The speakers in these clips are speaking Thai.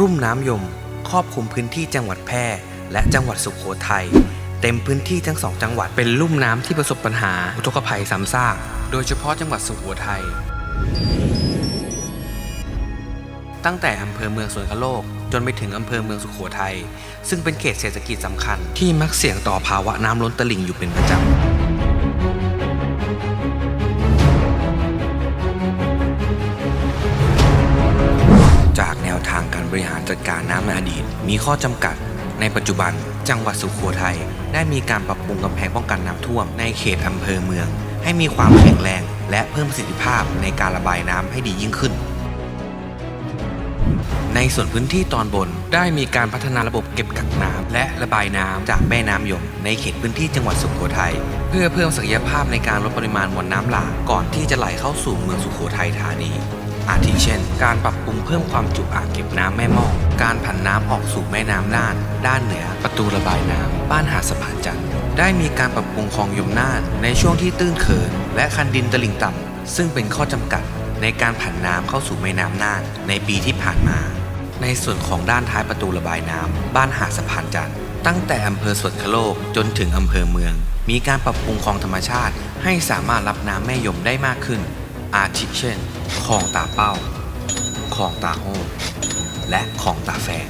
รุ่มน้ำยม ครอบคลุมพื้นที่จังหวัดแพร่ และจังหวัดสุโขทัยเต็มพื้นที่ทั้งสองจังหวัดเป็นลุ่มน้ำที่ประสบปัญหาอุทกภัยซ้ำซากโดยเฉพาะจังหวัดสุโขทัยตั้งแต่อำเภอเมืองสวนคโลก จนไปถึงอำเภอเมืองสุโขทัยซึ่งเป็นเขตเศรษฐกิจสำคัญ ที่มักเสี่ยงต่อภาวะน้ำล้นตลิ่งอยู่เป็นประจำจากแนวทางการ ริหารจัดการน้ำในอดีต มีข้อจำกัด ในปัจจุบัน จังหวัดสุโขทัยได้มีการปรับปรุงกำแพงป้องกันน้ำท่วมในเขตอำเภอเมือง ให้มีความแข็งแรง และเพิ่มประสิทธิภาพในการระบายน้ำให้ดียิ่งขึ้น ในส่วนพื้นที่ตอนบนได้มีการพัฒนาระบบเก็บกักน้ำและระบายน้ำจากแม่น้ำยม ในเขตพื้นที่จังหวัดสุโขทัยเพื่อเพิ่มศักยภาพในการลดปริมาณมวลน้ำหลากก่อนที่จะไหลเข้าสู่เมืองสุโขทัยธานี อาทิเช่น การปรับปรุงเพิ่มความจุอ่างเก็บน้ำแม่มอก การผันน้ำออกสู่แม่น้ำน่าน ด้านเหนือ ประตูระบายน้ำ บ้านหาดสะพานจันทร์ ได้มีการปรับปรุงคลองยมน่าน ในช่วงที่ตื้นเขิน และคันดินตลิ่งต่ำ ซึ่งเป็นข้อจำกัด ในการผันน้ำเข้าสู่แม่น้ำน่าน ในปีที่ผ่านมา ในส่วนของด้านท้ายประตูระบายน้ำ บ้านหาดสะพานจันทร์ ตั้งแต่อำเภอสวนคโลกจนถึงอำเภอเมือง มีการปรับปรุงคลองธรรมชาติ ให้สามารถรับน้ำแม่ยมได้มากขึ้น อาทิเช่นคลองตาเป้าคลองตาโฮและคลองตาแฝง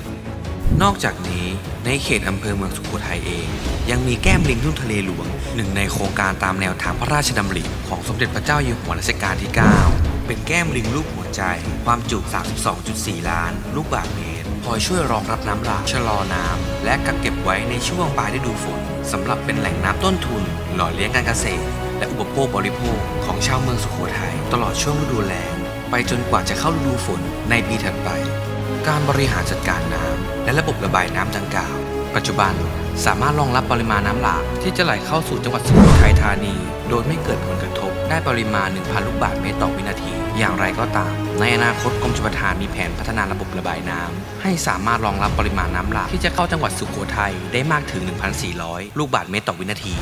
นอกจากนี้ในเขตอำเภอเมืองสุโขทัยเอง ยังมีแก้มลิงทุ่งทะเลหลวง หนึ่งในโครงการตามแนวทางพระราชดำริของสมเด็จพระเจ้าอยู่หัวรัชกาลที่ 9 เป็นแก้มลิงรูปหัวใจ ความจุ 32.4 ล้าน ลูกบาศก์เมตรคอยช่วยรองรับน้ำหลากชะลอน้ำและกักเก็บไว้ในช่วงปลายฤดูฝนสำหรับเป็นแหล่งน้ำต้นทุน หล่อเลี้ยงการเกษตร และอุปโภคบริโภคของชาวเมืองสุโขทัยตลอดช่วงฤดูแล้งไปจนกว่าจะเข้าฤดูฝนในปีถัดไป การบริหารจัดการน้ำและระบบระบายน้ำดังกล่าว ปัจจุบันสามารถรองรับปริมาณน้ำหลากที่จะไหลเข้าสู่จังหวัดสุโขทัยธานี โดยไม่เกิดผลกระทบได้ปริมาณ 1,000 ลูกบาศก์เมตรต่อวินาที อย่างไรก็ตาม ในอนาคตกรมชลประทานมีแผนพัฒนาระบบระบายน้ำให้สามารถรองรับปริมาณน้ำหลากที่จะเข้าจังหวัดสุโขทัยได้มากถึง 1,400 ลูกบาศก์เมตรต่อวินาที